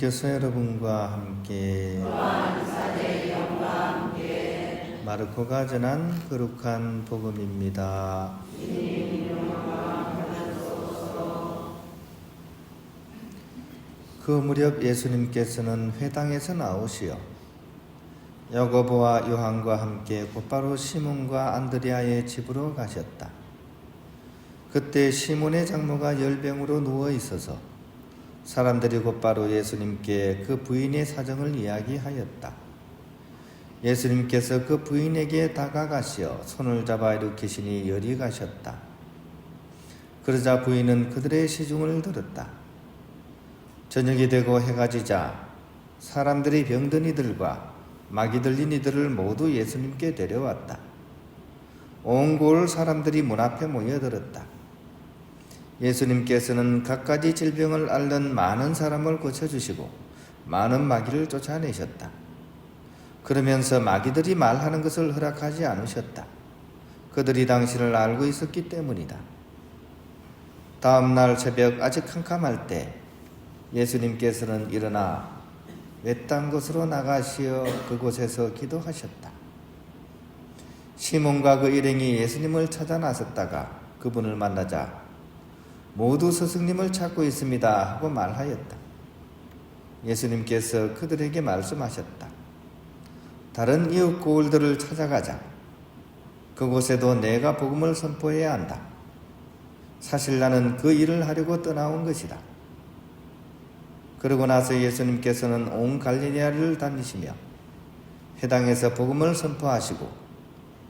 예수님께서 여러분과 함께 마르코가 전한 거룩한 복음입니다. 그 무렵 예수님께서는 회당에서 나오시어 야고보와 요한과 함께 곧바로 시몬과 안드레아의 집으로 가셨다. 그때 시몬의 장모가 열병으로 누워 있어서 사람들이 곧바로 예수님께 그 부인의 사정을 이야기하였다. 예수님께서 그 부인에게 다가가시어 손을 잡아 일으키시니 열이 가셨다. 그러자 부인은 그들의 시중을 들었다. 저녁이 되고 해가 지자 사람들이 병든 이들과 마귀 들린 이들을 모두 예수님께 데려왔다. 온 고을 사람들이 문 앞에 모여들었다. 예수님께서는 갖가지 질병을 앓는 많은 사람을 고쳐주시고 많은 마귀를 쫓아내셨다. 그러면서 마귀들이 말하는 것을 허락하지 않으셨다. 그들이 당신을 알고 있었기 때문이다. 다음 날 새벽 아직 캄캄할 때 예수님께서는 일어나 외딴 곳으로 나가시어 그곳에서 기도하셨다. 시몬과 그 일행이 예수님을 찾아 나섰다가 그분을 만나자 모두 스승님을 찾고 있습니다 하고 말하였다. 예수님께서 그들에게 말씀하셨다. 다른 이웃 고을들을 찾아가자. 그곳에도 내가 복음을 선포해야 한다. 사실 나는 그 일을 하려고 떠나온 것이다. 그러고 나서 예수님께서는 온 갈릴리아를 다니시며 해당에서 복음을 선포하시고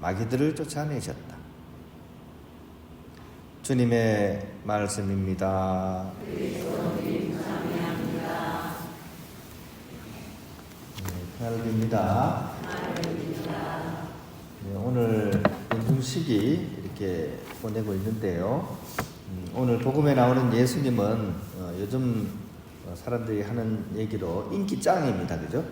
마귀들을 쫓아내셨다. 주님의 말씀입니다. 하늘입니다. 네, 오늘 중식이 이렇게 보내고 있는데요. 음, 오늘 복음에 나오는 예수님은 어, 요즘 어, 사람들이 하는 얘기로 인기 짱입니다. 그죠?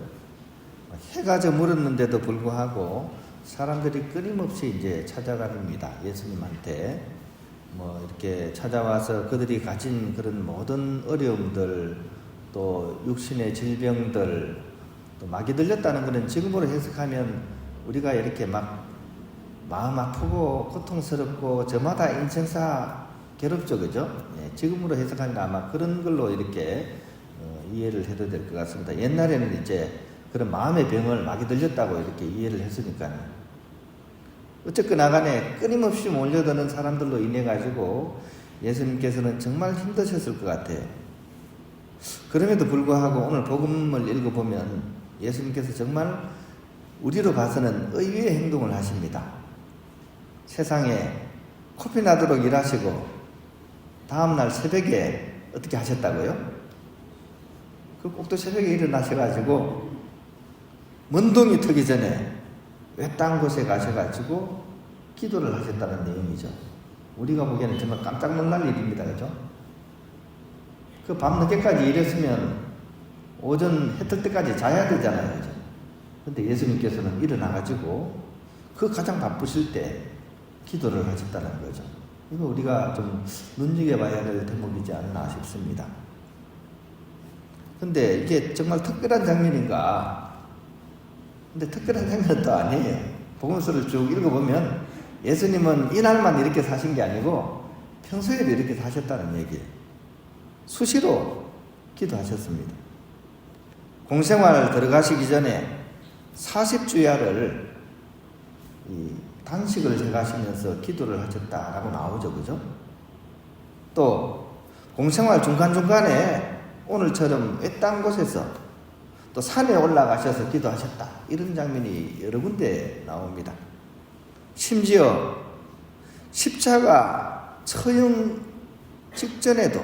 해가 저물었는데도 불구하고 사람들이 끊임없이 이제 찾아갑니다. 예수님한테. 뭐 이렇게 찾아와서 그들이 가진 그런 모든 어려움들 또 육신의 질병들 또 마귀 들렸다는 것은 지금으로 해석하면 우리가 이렇게 막 마음 아프고 고통스럽고 저마다 인생사 괴롭죠 그죠? 예, 지금으로 해석하니까 아마 그런 걸로 이렇게 어, 이해를 해도 될 것 같습니다. 옛날에는 이제 그런 마음의 병을 마귀 들렸다고 이렇게 이해를 했으니까요. 어쨌거나 간에 끊임없이 몰려드는 사람들로 인해 가지고 예수님께서는 정말 힘드셨을 것 같아요. 그럼에도 불구하고 오늘 복음을 읽어보면 예수님께서 정말 우리로 봐서는 의외의 행동을 하십니다. 세상에 코피 나도록 일하시고 다음날 새벽에 어떻게 하셨다고요? 그 꼭또 새벽에 일어나셔가지고 문동이 트기 전에 외딴 곳에 가셔가지고 기도를 하셨다는 내용이죠. 우리가 보기에는 정말 깜짝 놀랄 일입니다. 그죠? 그 밤늦게까지 일했으면 오전 해 뜰 때까지 자야 되잖아요. 그죠? 근데 예수님께서는 일어나가지고 그 가장 바쁘실 때 기도를 하셨다는 거죠. 이거 우리가 좀 눈여겨 봐야 될 대목이지 않나 싶습니다. 근데 이게 정말 특별한 장면인가? 근데 특별한 장면은 또 아니에요. 복음서를 쭉 읽어보면 예수님은 이날만 이렇게 사신 게 아니고 평소에도 이렇게 사셨다는 얘기예요. 수시로 기도하셨습니다. 공생활 들어가시기 전에 40주야를 단식을 제가시면서 기도를 하셨다라고 나오죠. 그죠? 또 공생활 중간중간에 오늘처럼 외딴 곳에서 또 산에 올라가셔서 기도하셨다. 이런 장면이 여러 군데 나옵니다. 심지어 십자가 처형 직전에도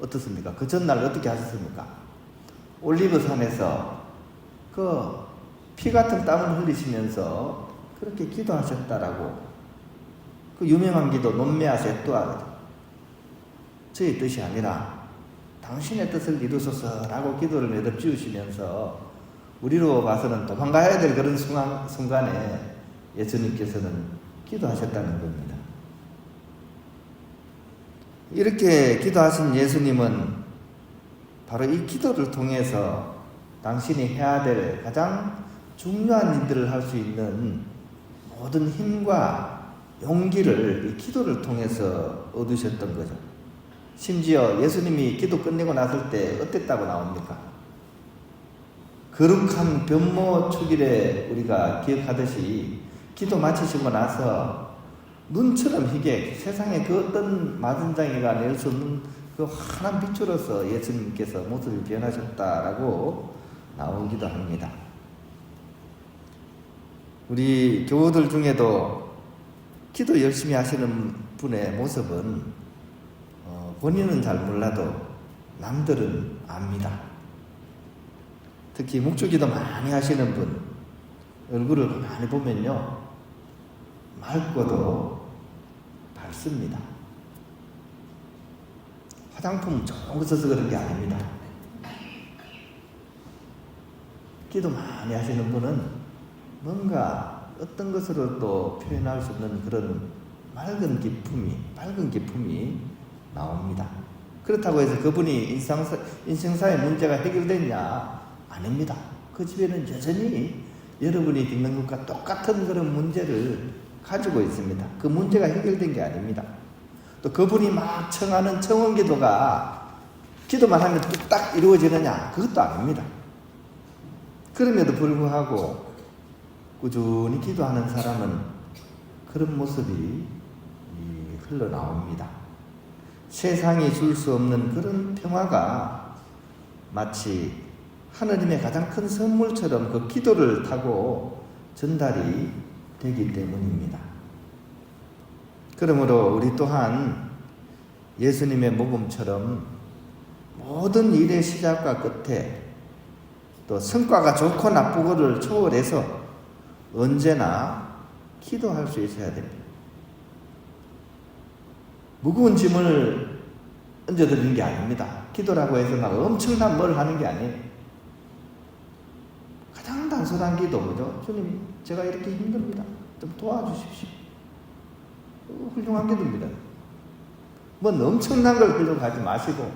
어떻습니까? 그 전날 어떻게 하셨습니까? 올리브 산에서 그 피 같은 땀을 흘리시면서 그렇게 기도하셨다라고 그 유명한 기도 논메아세 또하거든. 저의 뜻이 아니라 당신의 뜻을 이루소서라고 기도를 매듭 지으시면서 우리로 봐서는 도망가야 될 그런 순간, 순간에 예수님께서는 기도하셨다는 겁니다. 이렇게 기도하신 예수님은 바로 이 기도를 통해서 당신이 해야 될 가장 중요한 일들을 할 수 있는 모든 힘과 용기를 이 기도를 통해서 얻으셨던 거죠. 심지어 예수님이 기도 끝내고 났을 때 어땠다고 나옵니까? 거룩한 변모 초길에 우리가 기억하듯이 기도 마치시고 나서 눈처럼 희게 세상에 그 어떤 마든장이가 낼 수 없는 그 환한 빛으로서 예수님께서 모습이 변하셨다라고 나오기도 합니다. 우리 교우들 중에도 기도 열심히 하시는 분의 모습은 어, 본인은 잘 몰라도 남들은 압니다. 특히 묵주기도 많이 하시는 분 얼굴을 많이 보면요 맑고도 밝습니다. 화장품 거 써서 그런 게 아닙니다. 기도 많이 하시는 분은 뭔가 어떤 것으로 또 표현할 수 없는 그런 맑은 기품이, 밝은 기품이 나옵니다. 그렇다고 해서 그분이 인상사, 인생사의 문제가 해결됐냐? 아닙니다. 그 집에는 여전히 여러분이 듣는 것과 똑같은 그런 문제를 가지고 있습니다. 그 문제가 해결된 게 아닙니다. 또 그분이 막 청하는 청원 기도가 기도만 하면 뚝딱 이루어지느냐? 그것도 아닙니다. 그럼에도 불구하고 꾸준히 기도하는 사람은 그런 모습이 흘러나옵니다. 세상이 줄 수 없는 그런 평화가 마치 하느님의 가장 큰 선물처럼 그 기도를 타고 전달이 되기 때문입니다. 그러므로 우리 또한 예수님의 복음처럼 모든 일의 시작과 끝에 또 성과가 좋고 나쁘고를 초월해서 언제나 기도할 수 있어야 됩니다. 무거운 짐을 얹어드리는 게 아닙니다. 기도라고 해서 막 엄청난 뭘 하는 게 아니에요. 가장 단순한 기도 뭐죠? 주님, 제가 이렇게 힘듭니다. 좀 도와주십시오. 훌륭한 기도입니다. 뭐 엄청난 걸 하려고 하지 마시고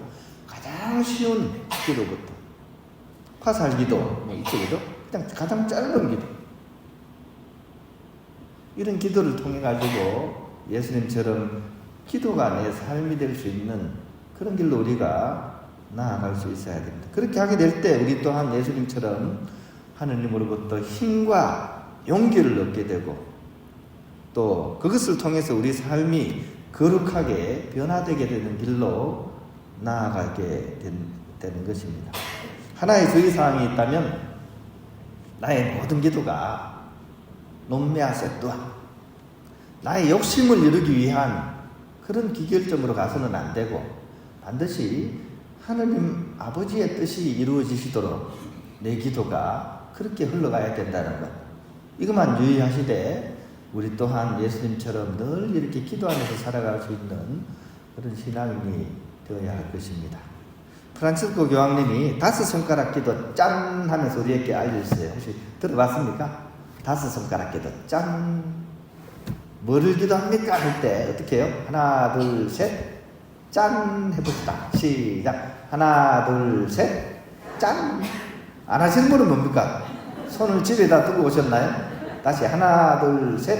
가장 쉬운 기도부터 화살 기도 뭐 있죠, 그죠? 그냥 가장 짧은 기도. 이런 기도를 통해 가지고 예수님처럼 기도가 내 삶이 될 수 있는 그런 길로 우리가 나아갈 수 있어야 됩니다. 그렇게 하게 될 때 우리 또한 예수님처럼 하느님으로부터 힘과 용기를 얻게 되고 또 그것을 통해서 우리 삶이 거룩하게 변화되게 되는 길로 나아가게 되는 것입니다. 하나의 주의사항이 있다면 나의 모든 기도가 논매하세 또한 나의 욕심을 이루기 위한 그런 기결점으로 가서는 안 되고 반드시 하느님 아버지의 뜻이 이루어지시도록 내 기도가 그렇게 흘러가야 된다는 것. 이것만 유의하시되 우리 또한 예수님처럼 늘 이렇게 기도하면서 살아갈 수 있는 그런 신앙인이 되어야 할 것입니다. 프란치스코 교황님이 다섯 손가락 기도 짠 하면서 우리에게 알려주세요. 혹시 들어봤습니까? 다섯 손가락 기도 짠. 뭐를 기도합니까? 할 때 어떻게 해요? 하나, 둘, 셋. 짠 해봅시다. 시작. 하나, 둘, 셋. 짠. 안 하시는 분은 뭡니까? 손을 집에다 두고 오셨나요? 다시 하나, 둘, 셋.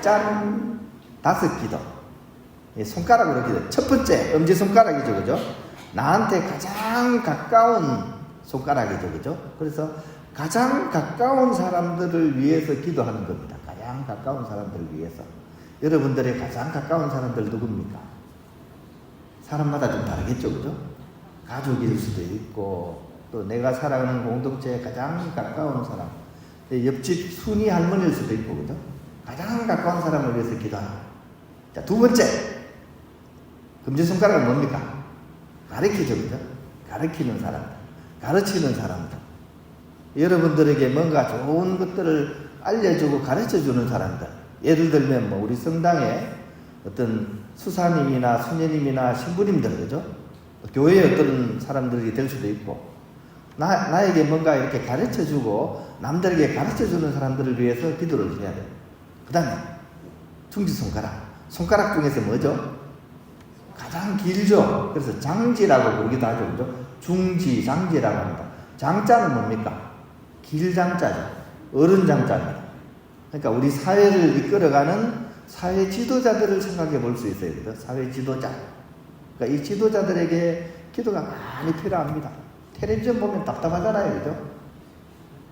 짠. 다섯 기도. 예, 손가락으로 기도. 첫 번째, 엄지손가락이죠. 그죠? 나한테 가장 가까운 손가락이죠. 그죠? 그래서 가장 가까운 사람들을 위해서 기도하는 겁니다. 가장 가까운 사람들을 위해서. 여러분들의 가장 가까운 사람들 누굽니까? 사람마다 좀 다르겠죠. 그죠? 가족일 수도 있고, 또 내가 살아가는 공동체에 가장 가까운 사람. 옆집 순이 할머니일 수도 있고, 그죠? 가장 가까운 사람을 위해서 기도하는. 자, 두 번째. 금지손가락은 뭡니까? 가르치죠, 그죠? 가르치는 사람들. 가르치는 사람들. 여러분들에게 뭔가 좋은 것들을 알려주고 가르쳐 주는 사람들. 예를 들면, 뭐, 우리 성당에 어떤 수사님이나 수녀님이나 신부님들, 그죠? 교회의 어떤 사람들이 될 수도 있고, 나, 나에게 뭔가 이렇게 가르쳐 주고, 남들에게 가르쳐 주는 사람들을 위해서 기도를 해야 돼요. 그 다음에, 중지 손가락. 손가락 중에서 뭐죠? 가장 길죠. 그래서 장지라고 부르기도 하죠. 그죠? 중지, 장지라고 합니다. 장자는 뭡니까? 길장자죠. 어른 장자입니다. 그러니까 우리 사회를 이끌어가는 사회 지도자들을 생각해 볼 수 있어요. 그죠? 사회 지도자. 그러니까 이 지도자들에게 기도가 많이 필요합니다. 텔레비전 보면 답답하잖아요. 그죠?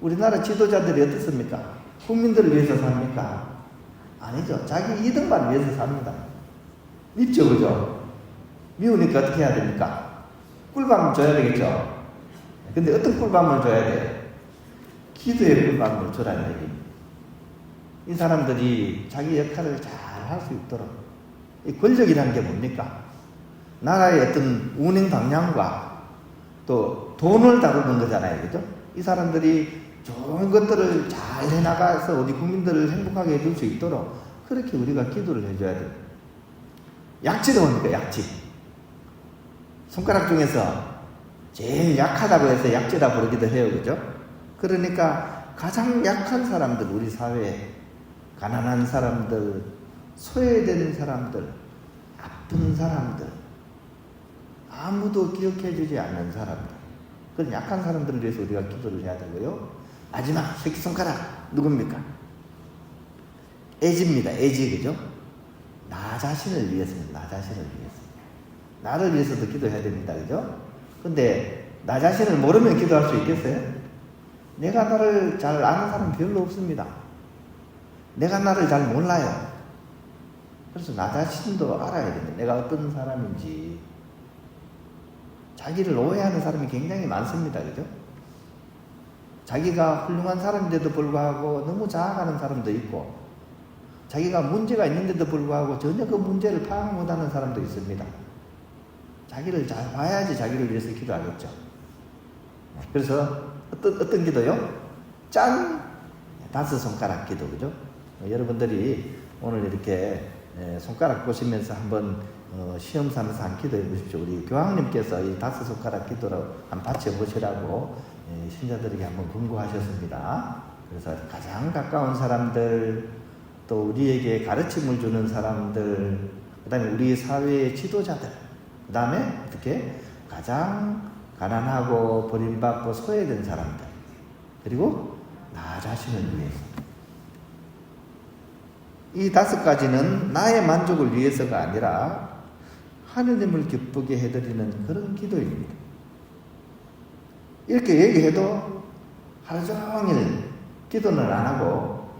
우리나라 지도자들이 어떻습니까? 국민들을 위해서 삽니까? 아니죠. 자기 이득만 위해서 삽니다. 밉죠, 그죠? 미우니까 어떻게 해야 됩니까? 꿀밤 줘야 되겠죠? 근데 어떤 꿀밤을 줘야 돼? 기도의 꿀밤을 주라는 얘기입니다. 이 사람들이 자기 역할을 잘 할 수 있도록 이 권력이라는 게 뭡니까? 나라의 어떤 운행 방향과 또 돈을 다루는 거잖아요. 그죠? 이 사람들이 좋은 것들을 잘 해나가서 우리 국민들을 행복하게 해줄 수 있도록 그렇게 우리가 기도를 해줘야 돼요. 약지는 뭡니까? 약지. 손가락 중에서 제일 약하다고 해서 약지라 부르기도 해요. 그죠? 그러니까 가장 약한 사람들, 우리 사회에 가난한 사람들, 소외되는 사람들, 아픈 사람들, 아무도 기억해 주지 않는 사람들, 그런 약한 사람들을 위해서 우리가 기도를 해야 되고요. 마지막 새끼손가락 누굽니까? 애지입니다. 애지 그죠? 나 자신을 위해서입니다. 나 자신을 위해서. 나를 위해서도 기도해야 됩니다. 그죠? 근데 나 자신을 모르면 기도할 수 있겠어요? 내가 나를 잘 아는 사람 별로 없습니다. 내가 나를 잘 몰라요. 그래서 나 자신도 알아야 됩니다. 내가 어떤 사람인지. 자기를 오해하는 사람이 굉장히 많습니다. 그죠? 자기가 훌륭한 사람인데도 불구하고 너무 자학하는 사람도 있고, 자기가 문제가 있는데도 불구하고 전혀 그 문제를 파악 못하는 사람도 있습니다. 자기를 잘 봐야지 자기를 위해서 기도하겠죠. 그래서 어떤, 어떤 기도요? 짠! 다섯 손가락 기도, 그죠? 어, 여러분들이 오늘 이렇게 에, 손가락 보시면서 한번 어, 시험 삼아서 한 기도해 보십시오. 우리 교황님께서 이 다섯 손가락 기도로 한 받쳐 보시라고 에, 신자들에게 한번 권고하셨습니다. 그래서 가장 가까운 사람들, 또 우리에게 가르침을 주는 사람들, 그 다음에 우리 사회의 지도자들, 그 다음에 어떻게 가장 가난하고 버림받고 소외된 사람들, 그리고 나 자신을 위해서. 이 다섯 가지는 나의 만족을 위해서가 아니라 하느님을 기쁘게 해드리는 그런 기도입니다. 이렇게 얘기해도 하루 종일 기도는 안 하고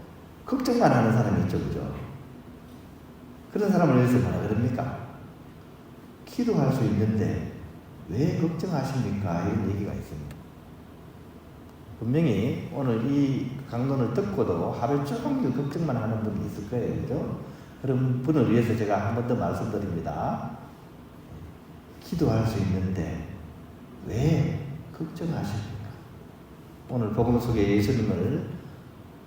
걱정만 하는 사람이 있죠, 그죠? 그런 사람을 위해서 뭐라 그럽니까? 기도할 수 있는데 왜 걱정하십니까? 이런 얘기가 있습니다. 분명히 오늘 이 강론을 듣고도 하루 종일 걱정만 하는 분이 있을 거예요. 그죠? 그런 분을 위해서 제가 한 번 더 말씀드립니다. 기도할 수 있는데 왜 걱정하십니까? 오늘 복음 속에 예수님을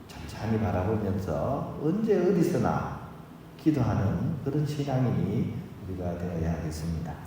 천천히 바라보면서 언제 어디서나 기도하는 그런 신앙인이 우리가 되어야 하겠습니다.